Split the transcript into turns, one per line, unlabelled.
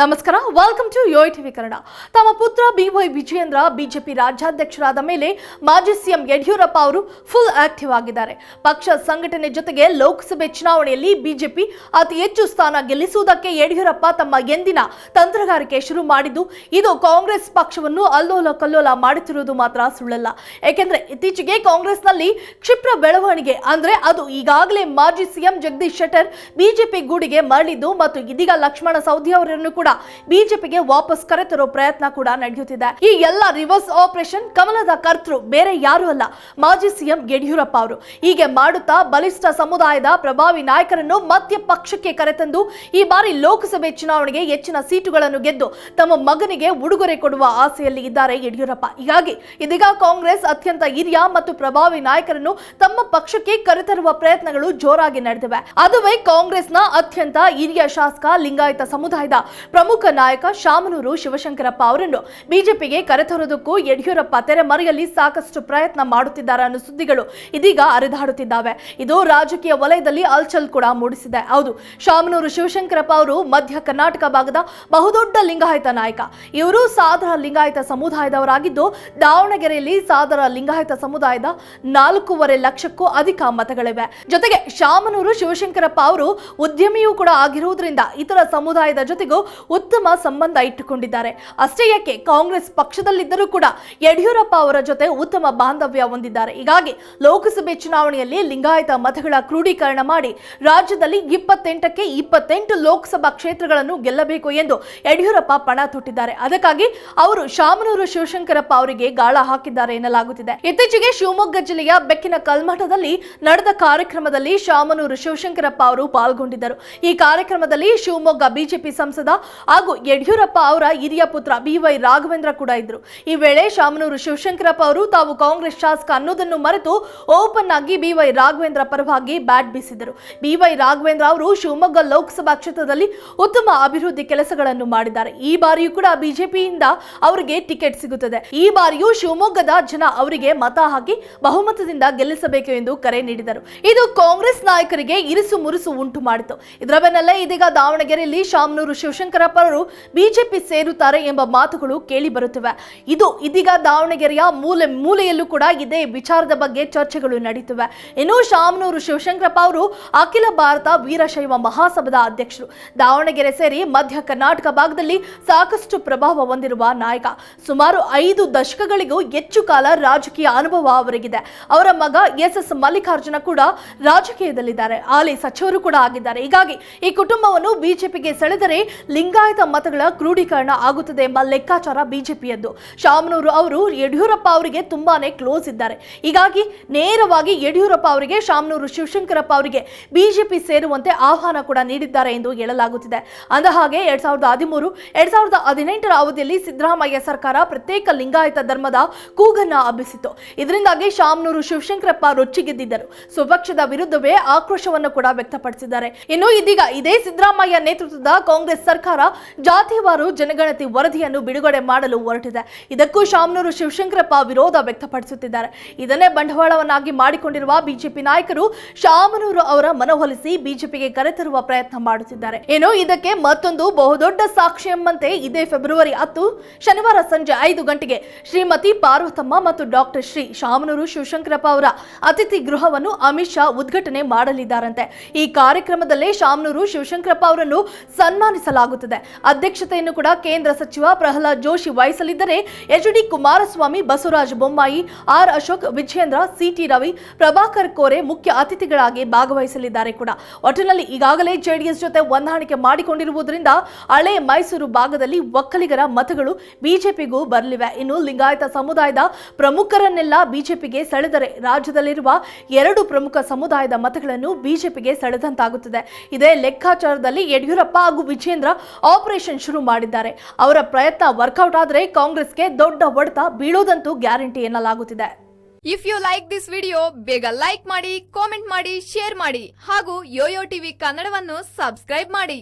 ನಮಸ್ಕಾರ welcome to ಯೋಯ್ TV Kannada. ತಮ್ಮ ಪುತ್ರ ಬಿವೈ ವಿಜಯೇಂದ್ರ ಬಿಜೆಪಿ ರಾಜ್ಯಾಧ್ಯಕ್ಷರಾದ ಮೇಲೆ ಮಾಜಿ ಸಿಎಂ ಯಡಿಯೂರಪ್ಪ ಅವರು ಫುಲ್ ಆಕ್ಟಿವ್ ಆಗಿದ್ದಾರೆ. ಪಕ್ಷ ಸಂಘಟನೆ ಜೊತೆಗೆ ಲೋಕಸಭೆ ಚುನಾವಣೆಯಲ್ಲಿ ಬಿಜೆಪಿ ಅತಿ ಹೆಚ್ಚು ಸ್ಥಾನ ಗೆಲ್ಲಿಸುವುದಕ್ಕೆ ಯಡಿಯೂರಪ್ಪ ತಮ್ಮ ಎಂದಿನ ತಂತ್ರಗಾರಿಕೆ ಶುರು ಮಾಡಿದ್ದು, ಇದು ಕಾಂಗ್ರೆಸ್ ಪಕ್ಷವನ್ನು ಅಲ್ಲೋಲ ಕಲ್ಲೋಲ ಮಾಡುತ್ತಿರುವುದು ಮಾತ್ರ ಸುಳ್ಳಲ್ಲ. ಏಕೆಂದರೆ ಇತ್ತೀಚೆಗೆ ಕಾಂಗ್ರೆಸ್ನಲ್ಲಿ ಕ್ಷಿಪ್ರ ಬೆಳವಣಿಗೆ, ಅಂದ್ರೆ ಅದು ಈಗಾಗಲೇ ಮಾಜಿ ಸಿಎಂ ಜಗದೀಶ್ ಶೆಟ್ಟರ್ ಬಿಜೆಪಿ ಗೂಡಿಗೆ ಮರಳಿದ್ದು ಮತ್ತು ಇದೀಗ ಲಕ್ಷ್ಮಣ ಸೌದಿ ಅವರನ್ನು ಬಿಜೆಪಿಗೆ ವಾಪಸ್ ಕರೆತರೋ ಪ್ರಯತ್ನ ಕೂಡ ನಡೆಯುತ್ತಿದೆ. ಈ ಎಲ್ಲ ರಿವರ್ಸ್ ಆಪರೇಷನ್ ಕಮಲದ ಕರ್ತೃ, ಬೇರೆ ಯಾರು ಅಲ್ಲ, ಮಾಜಿ ಸಿಎಂ ಯಡಿಯೂರಪ್ಪ ಅವರು. ಹೀಗೆ ಮಾಡುತ್ತಾ ಬಲಿಷ್ಠ ಸಮುದಾಯದ ಪ್ರಭಾವಿ ನಾಯಕರನ್ನು ಮಧ್ಯ ಪಕ್ಷಕ್ಕೆ ಕರೆತಂದು ಈ ಬಾರಿ ಲೋಕಸಭೆ ಚುನಾವಣೆಗೆ ಹೆಚ್ಚಿನ ಸೀಟುಗಳನ್ನು ಗೆದ್ದು ತಮ್ಮ ಮಗನಿಗೆ ಉಡುಗೊರೆ ಕೊಡುವ ಆಸೆಯಲ್ಲಿ ಇದ್ದಾರೆ ಯಡಿಯೂರಪ್ಪ. ಹೀಗಾಗಿ ಇದೀಗ ಕಾಂಗ್ರೆಸ್ ಅತ್ಯಂತ ಹಿರಿಯ ಮತ್ತು ಪ್ರಭಾವಿ ನಾಯಕರನ್ನು ತಮ್ಮ ಪಕ್ಷಕ್ಕೆ ಕರೆತರುವ ಪ್ರಯತ್ನಗಳು ಜೋರಾಗಿ ನಡೆದಿವೆ. ಅದುವೇ ಕಾಂಗ್ರೆಸ್ನ ಅತ್ಯಂತ ಹಿರಿಯ ಶಾಸಕ ಲಿಂಗಾಯತ ಸಮುದಾಯದ ಪ್ರಮುಖ ನಾಯಕ ಶಾಮನೂರು ಶಿವಶಂಕರಪ್ಪ ಅವರನ್ನು ಬಿಜೆಪಿಗೆ ಕರೆತರೋದಕ್ಕೂ ಯಡಿಯೂರಪ್ಪ ತೆರೆಮರೆಯಲ್ಲಿ ಸಾಕಷ್ಟು ಪ್ರಯತ್ನ ಮಾಡುತ್ತಿದ್ದಾರೆ ಅನ್ನೋ ಸುದ್ದಿಗಳು ಇದೀಗ ಹರಿದಾಡುತ್ತಿದ್ದಾವೆ. ಇದು ರಾಜಕೀಯ ವಲಯದಲ್ಲಿ ಅಲ್ಚಲ್ ಕೂಡ ಮೂಡಿಸಿದೆ. ಹೌದು, ಶಾಮನೂರು ಶಿವಶಂಕರಪ್ಪ ಅವರು ಮಧ್ಯ ಕರ್ನಾಟಕ ಭಾಗದ ಬಹುದೊಡ್ಡ ಲಿಂಗಾಯತ ನಾಯಕ. ಇವರು ಸಾದರ ಲಿಂಗಾಯತ ಸಮುದಾಯದವರಾಗಿದ್ದು, ದಾವಣಗೆರೆಯಲ್ಲಿ ಸಾದರ ಲಿಂಗಾಯತ ಸಮುದಾಯದ ನಾಲ್ಕೂವರೆ ಲಕ್ಷಕ್ಕೂ ಅಧಿಕ ಮತಗಳಿವೆ. ಜೊತೆಗೆ ಶಾಮನೂರು ಶಿವಶಂಕರಪ್ಪ ಅವರು ಉದ್ಯಮಿಯೂ ಕೂಡ ಆಗಿರುವುದರಿಂದ ಇತರ ಸಮುದಾಯದ ಜೊತೆಗೂ ಉತ್ತಮ ಸಂಬಂಧ ಇಟ್ಟುಕೊಂಡಿದ್ದಾರೆ. ಅಷ್ಟೇ ಯಾಕೆ ಕಾಂಗ್ರೆಸ್ ಪಕ್ಷದಲ್ಲಿದ್ದರೂ ಕೂಡ ಯಡಿಯೂರಪ್ಪ ಅವರ ಜೊತೆ ಉತ್ತಮ ಬಾಂಧವ್ಯ ಹೊಂದಿದ್ದಾರೆ. ಹೀಗಾಗಿ ಲೋಕಸಭೆ ಚುನಾವಣೆಯಲ್ಲಿ ಲಿಂಗಾಯತ ಮತಗಳ ಕ್ರೋಢೀಕರಣ ಮಾಡಿ ರಾಜ್ಯದಲ್ಲಿ ಇಪ್ಪತ್ತೆಂಟಕ್ಕೆ ಇಪ್ಪತ್ತೆಂಟು ಲೋಕಸಭಾ ಕ್ಷೇತ್ರಗಳನ್ನು ಗೆಲ್ಲಬೇಕು ಎಂದು ಯಡಿಯೂರಪ್ಪ ಪಣ ತೊಟ್ಟಿದ್ದಾರೆ. ಅದಕ್ಕಾಗಿ ಅವರು ಶಾಮನೂರು ಶಿವಶಂಕರಪ್ಪ ಅವರಿಗೆ ಗಾಳ ಹಾಕಿದ್ದಾರೆ ಎನ್ನಲಾಗುತ್ತಿದೆ. ಇತ್ತೀಚೆಗೆ ಶಿವಮೊಗ್ಗ ಜಿಲ್ಲೆಯ ಬೆಕ್ಕಿನ ಕಲ್ಮಠದಲ್ಲಿ ನಡೆದ ಕಾರ್ಯಕ್ರಮದಲ್ಲಿ ಶಾಮನೂರು ಶಿವಶಂಕರಪ್ಪ ಅವರು ಪಾಲ್ಗೊಂಡಿದ್ದರು. ಈ ಕಾರ್ಯಕ್ರಮದಲ್ಲಿ ಶಿವಮೊಗ್ಗ ಬಿಜೆಪಿ ಸಂಸದ ಹಾಗೂ ಯಡಿಯೂರಪ್ಪ ಅವರ ಹಿರಿಯ ಪುತ್ರ ಬಿವೈ ರಾಘವೇಂದ್ರ ಕೂಡ ಇದ್ರು. ಈ ವೇಳೆ ಶಾಮನೂರು ಶಿವಶಂಕರಪ್ಪ ಅವರು ತಾವು ಕಾಂಗ್ರೆಸ್ ಶಾಸಕ ಅನ್ನೋದನ್ನು ಮರೆತು ಓಪನ್ ಆಗಿ ಬಿವೈ ರಾಘವೇಂದ್ರ ಪರವಾಗಿ ಬ್ಯಾಟ್ ಬೀಸಿದರು. ಬಿವೈ ರಾಘವೇಂದ್ರ ಅವರು ಶಿವಮೊಗ್ಗ ಲೋಕಸಭಾ ಕ್ಷೇತ್ರದಲ್ಲಿ ಉತ್ತಮ ಅಭಿವೃದ್ಧಿ ಕೆಲಸಗಳನ್ನು ಮಾಡಿದ್ದಾರೆ. ಈ ಬಾರಿಯೂ ಕೂಡ ಬಿಜೆಪಿಯಿಂದ ಅವರಿಗೆ ಟಿಕೆಟ್ ಸಿಗುತ್ತದೆ. ಈ ಬಾರಿಯೂ ಶಿವಮೊಗ್ಗದ ಜನ ಅವರಿಗೆ ಮತ ಹಾಕಿ ಬಹುಮತದಿಂದ ಗೆಲ್ಲಿಸಬೇಕು ಎಂದು ಕರೆ ನೀಡಿದರು. ಇದು ಕಾಂಗ್ರೆಸ್ ನಾಯಕರಿಗೆ ಇರಿಸು ಮುರುಸು ಉಂಟು ಮಾಡಿತು. ಇದರ ಬೆನ್ನಲ್ಲೇ ಇದೀಗ ದಾವಣಗೆರೆಯಲ್ಲಿ ಶಾಮನೂರು ಅವರು ಬಿಜೆಪಿ ಸೇರುತ್ತಾರೆ ಎಂಬ ಮಾತುಗಳು ಕೇಳಿ ಬರುತ್ತಿವೆ ಇದು ಇದೀಗ ದಾವಣಗೆರೆಯ ಮೂಲೆ ಮೂಲೆಯಲ್ಲೂ ಕೂಡ ಇದೇ ವಿಚಾರದ ಬಗ್ಗೆ ಚರ್ಚೆಗಳು ನಡೀತಿವೆ. ಇನ್ನು ಶಾಮನೂರು ಶಿವಶಂಕರಪ್ಪ ಅವರು ಅಖಿಲ ಭಾರತ ವೀರಶೈವ ಮಹಾಸಭಾದ ಅಧ್ಯಕ್ಷರು. ದಾವಣಗೆರೆ ಸೇರಿ ಮಧ್ಯ ಕರ್ನಾಟಕ ಭಾಗದಲ್ಲಿ ಸಾಕಷ್ಟು ಪ್ರಭಾವ ಹೊಂದಿರುವ ನಾಯಕ. ಸುಮಾರು ಐದು ದಶಕಗಳಿಗೂ ಹೆಚ್ಚು ಕಾಲ ರಾಜಕೀಯ ಅನುಭವ ಅವರಿಗಿದೆ. ಅವರ ಮಗ ಎಸ್ ಎಸ್ ಮಲ್ಲಿಕಾರ್ಜುನ ಕೂಡ ರಾಜಕೀಯದಲ್ಲಿದ್ದಾರೆ. ಹಾಲಿ ಸಚಿವರು ಕೂಡ ಆಗಿದ್ದಾರೆ. ಹೀಗಾಗಿ ಈ ಕುಟುಂಬವನ್ನು ಬಿಜೆಪಿಗೆ ಸೆಳೆದರೆ ಲಿಂಗಾಯತ ಮತಗಳ ಕ್ರೋಢೀಕರಣ ಆಗುತ್ತದೆ ಎಂಬ ಲೆಕ್ಕಾಚಾರ ಬಿಜೆಪಿಯದ್ದು. ಶಾಮನೂರು ಅವರು ಯಡಿಯೂರಪ್ಪ ಅವರಿಗೆ ತುಂಬಾನೇ ಕ್ಲೋಸ್ ಇದ್ದಾರೆ. ಹೀಗಾಗಿ ನೇರವಾಗಿ ಯಡಿಯೂರಪ್ಪ ಅವರಿಗೆ, ಶಾಮನೂರು ಶಿವಶಂಕರಪ್ಪ ಅವರಿಗೆ ಬಿಜೆಪಿ ಸೇರುವಂತೆ ಆಹ್ವಾನ ಕೂಡ ನೀಡಿದ್ದಾರೆ ಎಂದು ಹೇಳಲಾಗುತ್ತಿದೆ. ಅಂದ ಹಾಗೆ ಎರಡ್ ಸಾವಿರದ ಹದಿಮೂರು, ಎರಡ್ ಸಾವಿರದ ಹದಿನೆಂಟರ ಅವಧಿಯಲ್ಲಿ ಸಿದ್ದರಾಮಯ್ಯ ಸರ್ಕಾರ ಪ್ರತ್ಯೇಕ ಲಿಂಗಾಯತ ಧರ್ಮದ ಕೂಗನ್ನ ಹಬ್ಬಿಸಿತ್ತು. ಇದರಿಂದಾಗಿ ಶಾಮನೂರು ಶಿವಶಂಕರಪ್ಪ ರೊಚ್ಚಿಗೆದ್ದಿದ್ದರು. ಸ್ವಪಕ್ಷದ ವಿರುದ್ಧವೇ ಆಕ್ರೋಶವನ್ನು ಕೂಡ ವ್ಯಕ್ತಪಡಿಸಿದ್ದಾರೆ. ಇನ್ನು ಇದೀಗ ಇದೇ ಸಿದ್ದರಾಮಯ್ಯ ನೇತೃತ್ವದ ಕಾಂಗ್ರೆಸ್ ಸರ್ಕಾರ ಜಾತಿವಾರು ಜನಗಣತಿ ವರದಿಯನ್ನು ಬಿಡುಗಡೆ ಮಾಡಲು ಹೊರಟಿದೆ. ಇದಕ್ಕೂ ಶಾಮನೂರು ಶಿವಶಂಕರಪ್ಪ ವಿರೋಧ ವ್ಯಕ್ತಪಡಿಸುತ್ತಿದ್ದಾರೆ. ಇದನ್ನೇ ಬಂಡವಾಳವನ್ನಾಗಿ ಮಾಡಿಕೊಂಡಿರುವ ಬಿಜೆಪಿ ನಾಯಕರು ಶಾಮನೂರು ಅವರ ಮನವೊಲಿಸಿ ಬಿಜೆಪಿಗೆ ಕರೆತರುವ ಪ್ರಯತ್ನ ಮಾಡುತ್ತಿದ್ದಾರೆ. ಏನು, ಇದಕ್ಕೆ ಮತ್ತೊಂದು ಬಹುದೊಡ್ಡ ಸಾಕ್ಷಿ ಎಂಬಂತೆ ಇದೇ ಫೆಬ್ರವರಿ ಹತ್ತು, ಶನಿವಾರ ಸಂಜೆ ಐದು ಗಂಟೆಗೆ ಶ್ರೀಮತಿ ಪಾರ್ವತಮ್ಮ ಮತ್ತು ಡಾಕ್ಟರ್ ಶ್ರೀ ಶಾಮನೂರು ಶಿವಶಂಕರಪ್ಪ ಅವರ ಅತಿಥಿ ಗೃಹವನ್ನು ಅಮಿತ್ ಶಾ ಉದ್ಘಾಟನೆ ಮಾಡಲಿದ್ದಾರಂತೆ. ಈ ಕಾರ್ಯಕ್ರಮದಲ್ಲೇ ಶಾಮನೂರು ಶಿವಶಂಕರಪ್ಪ ಅವರನ್ನು ಸನ್ಮಾನಿಸಲಾಗುತ್ತದೆ. ಅಧ್ಯಕ್ಷತೆಯನ್ನು ಕೂಡ ಕೇಂದ್ರ ಸಚಿವ Prahlad Joshi ವಹಿಸಲಿದ್ದರೆ H D Kumaraswamy, Basavaraj Bommai, R Ashok, Vijayendra, C T Ravi, Prabhakar Kore ಮುಖ್ಯ ಅತಿಥಿಗಳಾಗಿ ಭಾಗವಹಿಸಲಿದ್ದಾರೆ ಕೂಡ. ಒಟ್ಟಿನಲ್ಲಿ ಈಗಾಗಲೇ ಜೆಡಿಎಸ್ ಜೊತೆ ಹೊಂದಾಣಿಕೆ ಮಾಡಿಕೊಂಡಿರುವುದರಿಂದ ಹಳೆ ಮೈಸೂರು ಭಾಗದಲ್ಲಿ ಒಕ್ಕಲಿಗರ ಮತಗಳು ಬಿಜೆಪಿಗೂ ಬರಲಿವೆ. ಇನ್ನು ಲಿಂಗಾಯತ ಸಮುದಾಯದ ಪ್ರಮುಖರನ್ನೆಲ್ಲ ಬಿಜೆಪಿಗೆ ಸೆಳೆದರೆ ರಾಜ್ಯದಲ್ಲಿರುವ ಎರಡು ಪ್ರಮುಖ ಸಮುದಾಯದ ಮತಗಳನ್ನು ಬಿಜೆಪಿಗೆ ಸೆಳೆದಂತಾಗುತ್ತದೆ. ಇದೇ ಲೆಕ್ಕಾಚಾರದಲ್ಲಿ ಯಡಿಯೂರಪ್ಪ ಹಾಗೂ ವಿಜೇಂದ್ರ ಆಪರೇಷನ್ ಶುರು ಮಾಡಿದ್ದಾರೆ. ಅವರ ಪ್ರಯತ್ನ ವರ್ಕೌಟ್ ಆದರೆ ಕಾಂಗ್ರೆಸ್ಗೆ ದೊಡ್ಡ ಹೊಡೆತ ಬೀಳೋದಂತೂ ಗ್ಯಾರಂಟಿ ಎನ್ನಲಾಗುತ್ತಿದೆ.
If you like this video ಬೇಗ ಲೈಕ್ ಮಾಡಿ ಕಾಮೆಂಟ್ ಮಾಡಿ ಶೇರ್ ಮಾಡಿ ಹಾಗೂ ಯೋಯೋ ಟಿವಿ ಕನ್ನಡವನ್ನು ಸಬ್ಸ್ಕ್ರೈಬ್ ಮಾಡಿ.